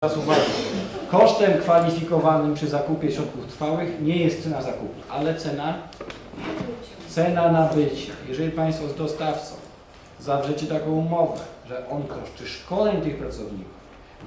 Teraz uwaga. Kosztem kwalifikowanym przy zakupie środków trwałych nie jest cena zakupu, ale cena, cena nabycia. Jeżeli Państwo z dostawcą zawrzecie taką umowę, że on koszty szkoleń tych pracowników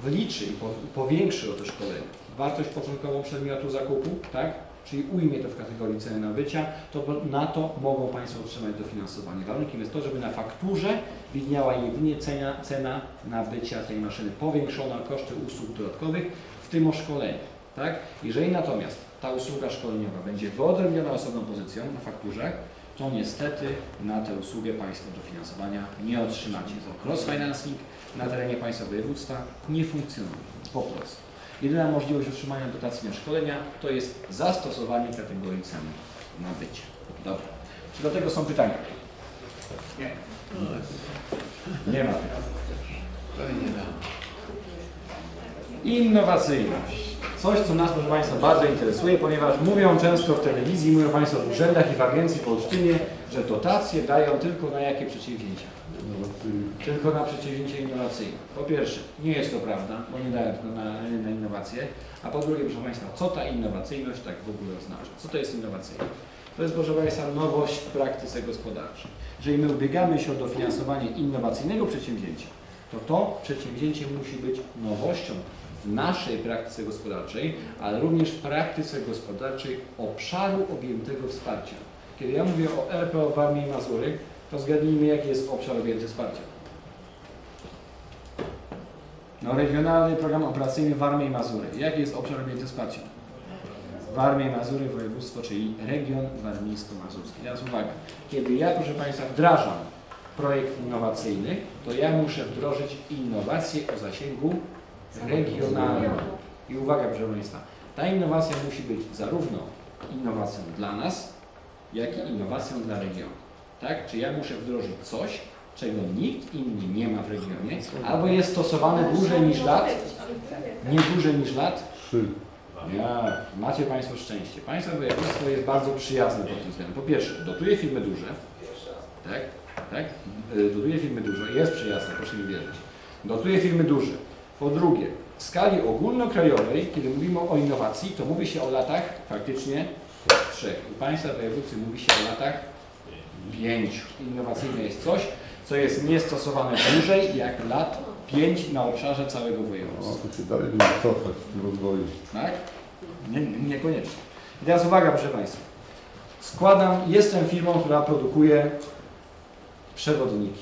wliczy i po- i powiększy o to szkolenie wartość początkową przedmiotu zakupu, tak? Czyli ujmie to w kategorii ceny nabycia, to na to mogą Państwo otrzymać dofinansowanie. Warunkiem jest to, żeby na fakturze widniała jedynie cena, cena nabycia tej maszyny, powiększona koszty usług dodatkowych, w tym o szkoleniu. Tak? Jeżeli natomiast ta usługa szkoleniowa będzie wyodrębniona osobną pozycją na fakturze, to niestety na tę usługę Państwo dofinansowania nie otrzymacie. To cross-financing na terenie Państwa województwa nie funkcjonuje po prostu. Jedyna możliwość otrzymania dotacji na szkolenia to jest zastosowanie kategorii ceny nabycia. Dobra. Czy do tego są pytania? Nie. Nie ma pytań. Innowacyjność. Coś, co nas, proszę Państwa, bardzo interesuje, ponieważ mówią często w telewizji, mówią Państwo w urzędach i w agencji w Olsztynie, że dotacje dają tylko na jakie przedsięwzięcia? Tylko na przedsięwzięcia innowacyjne. Po pierwsze, nie jest to prawda, bo nie dają tylko na, na innowacje. A po drugie, proszę Państwa, co ta innowacyjność tak w ogóle oznacza? Co to jest innowacyjność? To jest, proszę Państwa, nowość w praktyce gospodarczej. Jeżeli my ubiegamy się o dofinansowanie innowacyjnego przedsięwzięcia, to to przedsięwzięcie musi być nowością w naszej praktyce gospodarczej, ale również w praktyce gospodarczej obszaru objętego wsparciem. Kiedy ja mówię o RPO Warmii i Mazury, to zgadnijmy, jaki jest obszar objęty wsparciem. No, Regionalny Program Operacyjny Warmii i Mazury. Jaki jest obszar objęty wsparciem? Warmia i Mazury, województwo, czyli region warmińsko-mazurski. Teraz uwaga, kiedy ja, proszę Państwa, wdrażam projekt innowacyjny, to ja muszę wdrożyć innowacje o zasięgu regionalnym. I uwaga, proszę Państwa, ta innowacja musi być zarówno innowacją dla nas, jak i innowacją dla regionu. Tak? Czy ja muszę wdrożyć coś, czego nikt inny nie ma w regionie, albo jest stosowane dłużej niż lat, nie dłużej niż lat, ja, macie Państwo szczęście. Państwo województwo jest bardzo przyjazne pod tym względem. Po pierwsze, dotuje firmy duże, tak, tak, dotuje firmy duże, jest przyjazne, proszę mi wierzyć. Dotuje firmy duże. Po drugie, w skali ogólnokrajowej, kiedy mówimy o innowacji, to mówi się o latach faktycznie trzech. U Państwa województwie mówi się o latach pięciu. Innowacyjne jest coś, co jest niestosowane dłużej jak lat pięć na obszarze całego O, województwa. to się dalej będzie cofać w rozwoju. Tak? Nie, niekoniecznie. I teraz uwaga, proszę Państwa. Składam, jestem firmą, która produkuje przewodniki.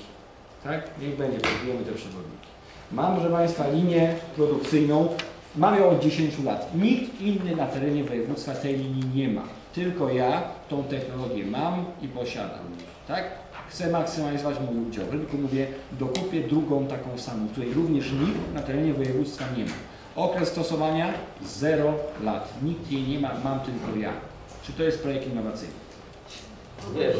Tak? Niech będzie, produkujemy te przewodniki. Mam, proszę Państwa, linię produkcyjną, mam ją od 10 lat. Nikt inny na terenie województwa tej linii nie ma. Tylko ja tą technologię mam i posiadam. Tak? Chcę maksymalizować mój udział. W rynku mówię, dokupię drugą taką samą, której również nikt na terenie województwa nie ma. Okres stosowania 0 lat. Nikt jej nie ma, mam tylko ja. Czy to jest projekt innowacyjny? Nie.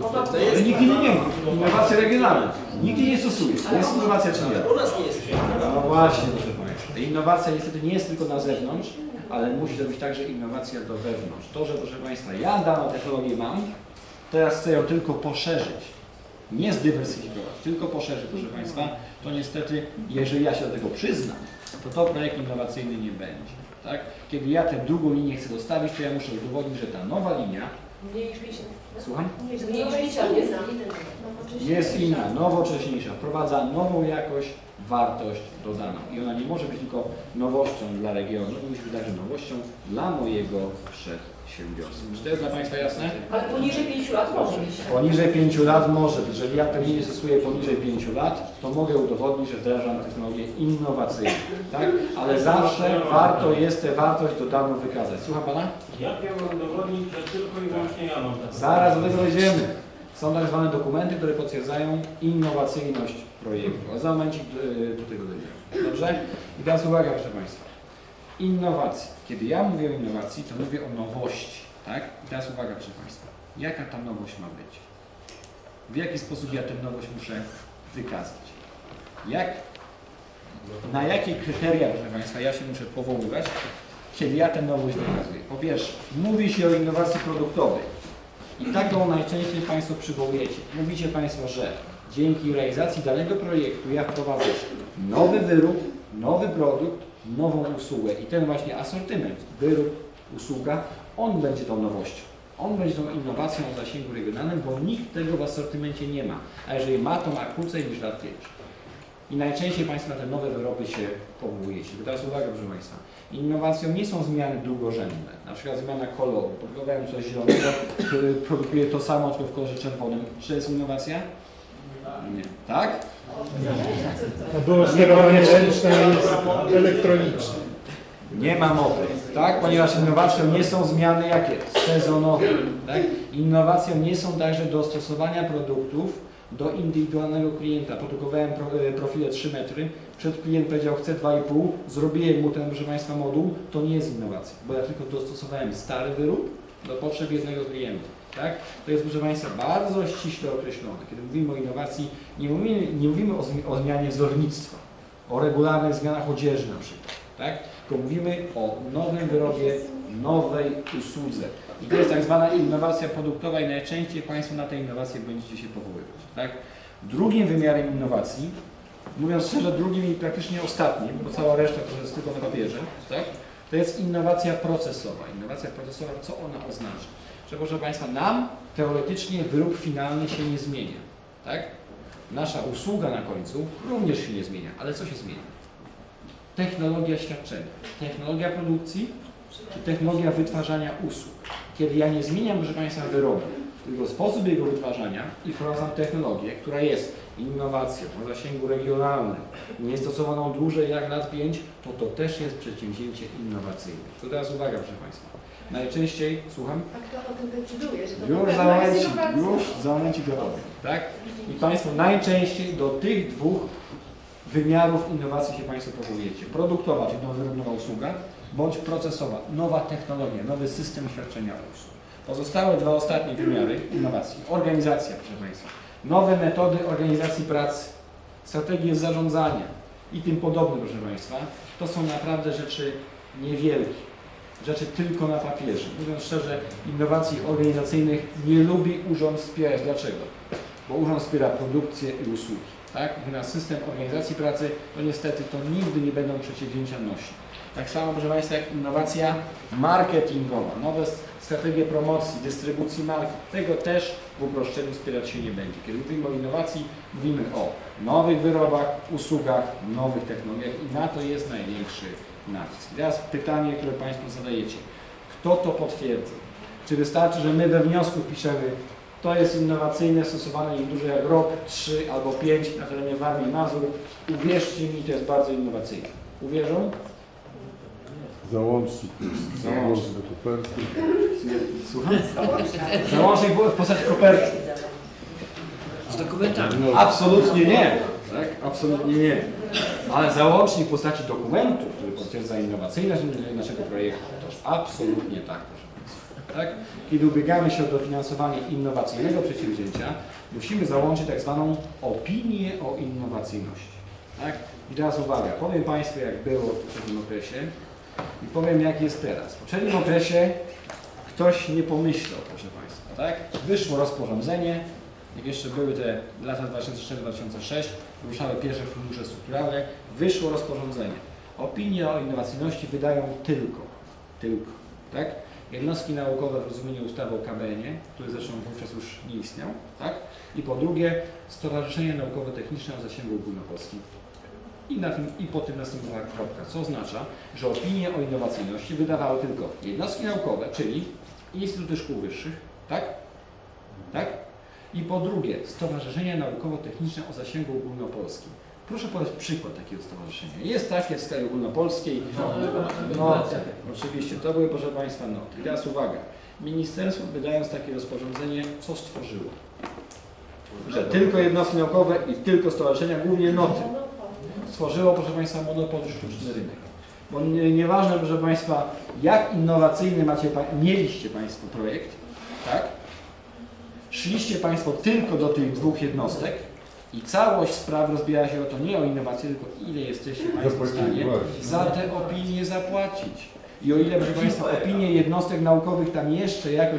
To Ale jest, nikt inny nie ma. Innowacja regionalna. Nikt jej nie stosuje. Jest innowacja czy nie? u nas nie jest. No właśnie. Innowacja niestety nie jest tylko na zewnątrz, ale musi to być także innowacja do wewnątrz. To, że proszę Państwa, ja daną technologię mam, teraz chcę ją tylko poszerzyć, nie zdywersyfikować, tylko poszerzyć, proszę Państwa, to niestety, jeżeli ja się do tego przyznam, to to projekt innowacyjny nie będzie. Tak? Kiedy ja tę drugą linię chcę dostawić, to ja muszę udowodnić, że ta nowa linia, Mniej niż 50. słucham, Mniej niż 50 jest jest inna, nowocześniejsza, wprowadza nową jakość, wartość dodaną. I ona nie może być tylko nowością dla regionu, musi być także nowością dla mojego przedsiębiorstwa. Czy to jest dla Państwa jasne? Ale poniżej 5 lat może być. Poniżej 5 lat może być. Jeżeli ja pewnie nie stosuję poniżej 5 lat, to mogę udowodnić, że wdrażam technologię innowacyjną. Tak? Ale zawsze warto jest tę wartość dodaną wykazać. Słucham Pana? Jak ja mam udowodnić, że tylko i wyłącznie ja mam? Zaraz do tego dojdziemy. Są tak zwane dokumenty, które potwierdzają innowacyjność projektu. A za momencik do, do tego dojdziemy. Dobrze? I teraz uwaga, proszę Państwa. Innowacje. Kiedy ja mówię o innowacji, to mówię o nowości. Tak? I teraz uwaga, proszę Państwa. Jaka ta nowość ma być? W jaki sposób ja tę nowość muszę wykazać? Jak, na jakie kryteria, proszę Państwa, ja się muszę powoływać, kiedy ja tę nowość wykazuję? Po pierwsze, mówi się o innowacji produktowej. I taką najczęściej Państwo przywołujecie. Mówicie Państwo, że dzięki realizacji danego projektu ja wprowadzę nowy wyrób, nowy produkt, nową usługę i ten właśnie asortyment, wyrób, usługa, on będzie tą nowością. On będzie tą innowacją o zasięgu regionalnym, bo nikt tego w asortymencie nie ma. A jeżeli ma, to ma krócej niż lat 5. I najczęściej Państwo na te nowe wyroby się powołujecie. Bo teraz uwaga, proszę Państwa. Innowacją nie są zmiany długorzędne, na przykład zmiana koloru. Podglądałem coś zielonego, który produkuje to samo, tylko w kolorze czerwonym. Czy to jest innowacja? Nie. Tak? To było sterowanie ręczne elektroniczne. Nie ma mowy, tak? Ponieważ innowacją nie są zmiany jakie? Sezonowe, tak? Innowacją nie są także dostosowania produktów do indywidualnego klienta. Produkowałem pro, e, profile 3 metry, przed klient powiedział chcę 2,5, zrobiłem mu ten, proszę Państwa, moduł, to nie jest innowacja, bo ja tylko dostosowałem stary wyrób do potrzeb jednego klienta. Tak? To jest, proszę Państwa, bardzo ściśle określone. Kiedy mówimy o innowacji, nie mówimy, nie mówimy o, zmi- o zmianie wzornictwa, o regularnych zmianach odzieży na przykład, tak? tylko mówimy o nowym wyrobie, nowej usłudze. I to jest tak zwana innowacja produktowa i najczęściej Państwo na te innowacje będziecie się powoływać. Tak? Drugim wymiarem innowacji, mówiąc szczerze, drugim i praktycznie ostatnim, bo cała reszta to jest tylko na papierze, tak? to jest innowacja procesowa. Innowacja procesowa, co ona oznacza? Że proszę Państwa, nam teoretycznie wyrób finalny się nie zmienia. Tak? Nasza usługa na końcu również się nie zmienia, ale co się zmienia? Technologia świadczenia, technologia produkcji czy technologia wytwarzania usług. Kiedy ja nie zmieniam, proszę Państwa, wyrobu, tylko sposób jego wytwarzania i wprowadzam technologię, która jest innowacją o zasięgu regionalnym, niestosowaną dłużej jak lat 5, to to też jest przedsięwzięcie innowacyjne. To teraz uwaga, proszę Państwa. Najczęściej, słucham? A kto o tym decyduje, że to Już za momencik, już za momencik gotowy. Tak? I Państwo najczęściej do tych dwóch wymiarów innowacji się Państwo powołujecie. Produktowa, czyli wyrób, nowa usługa, bądź procesowa, nowa technologia, nowy system świadczenia usług. Pozostałe dwa ostatnie wymiary innowacji. Organizacja, proszę Państwa. Nowe metody organizacji pracy, strategie zarządzania i tym podobne, proszę Państwa. To są naprawdę rzeczy niewielkie. Rzeczy tylko na papierze. Mówiąc szczerze, innowacji organizacyjnych nie lubi urząd wspierać. Dlaczego? Bo urząd wspiera produkcję i usługi. Tak? Natomiast system organizacji pracy, to niestety to nigdy nie będą przedsięwzięcia nośne. Tak samo, proszę Państwa, jak innowacja marketingowa, nowe strategie promocji, dystrybucji marki. Tego też w uproszczeniu wspierać się nie będzie. Kiedy mówimy o innowacji, mówimy o nowych wyrobach, usługach, nowych technologiach i na to jest największy nacisk. Teraz pytanie, które Państwo zadajecie. Kto to potwierdza? Czy wystarczy, że my we wniosku piszemy to jest innowacyjne, stosowane nie dłużej jak rok, trzy albo pięć na terenie Warmii Mazur. Uwierzcie mi, to jest bardzo innowacyjne. Uwierzą? Załącznik. Załącznik do koperty. Słucham? Załącznik był w postaci koperty. Z dokumentami. Absolutnie nie. Tak? Absolutnie nie. Ale załącznik w postaci dokumentu, który potwierdza innowacyjność naszego projektu, toż absolutnie tak, proszę Państwa. Tak? Kiedy ubiegamy się o dofinansowanie innowacyjnego przedsięwzięcia, musimy załączyć tak zwaną opinię o innowacyjności. Tak? I teraz uwaga, powiem Państwu jak było w poprzednim okresie i powiem jak jest teraz. W poprzednim okresie ktoś nie pomyślał, proszę Państwa, tak? Wyszło rozporządzenie, jak jeszcze były te lata 2004-2006, ruszały pierwsze fundusze strukturalne, wyszło rozporządzenie. Opinie o innowacyjności wydają tylko, tylko, tak? Jednostki naukowe w rozumieniu ustawy o KBN-ie, który zresztą wówczas już nie istniał, tak? I po drugie, Stowarzyszenie Naukowo-Techniczne o zasięgu ogólnopolskim. I, na tym, I po tym następowała kropka, co oznacza, że opinie o innowacyjności wydawały tylko jednostki naukowe, czyli Instytuty Szkół Wyższych, tak? Tak? I po drugie, Stowarzyszenia Naukowo-Techniczne o zasięgu ogólnopolskim. Proszę podać przykład takiego stowarzyszenia. Jest takie w skali ogólnopolskiej. No, oczywiście, to były, proszę Państwa, noty. I teraz uwaga. Ministerstwo, wydając takie rozporządzenie, co stworzyło? Że tylko jednostki naukowe i tylko stowarzyszenia, głównie noty stworzyło, proszę Państwa, monopol sztuczny rynek. Bo nie, nieważne, proszę Państwa, jak innowacyjny macie, mieliście Państwo projekt, tak? Szliście Państwo tylko do tych dwóch jednostek i całość spraw rozbija się o to nie o innowacje, tylko ile jesteście Państwo w stanie za te opinie zapłacić. I o ile, proszę Państwa, opinie jednostek naukowych tam jeszcze jakoś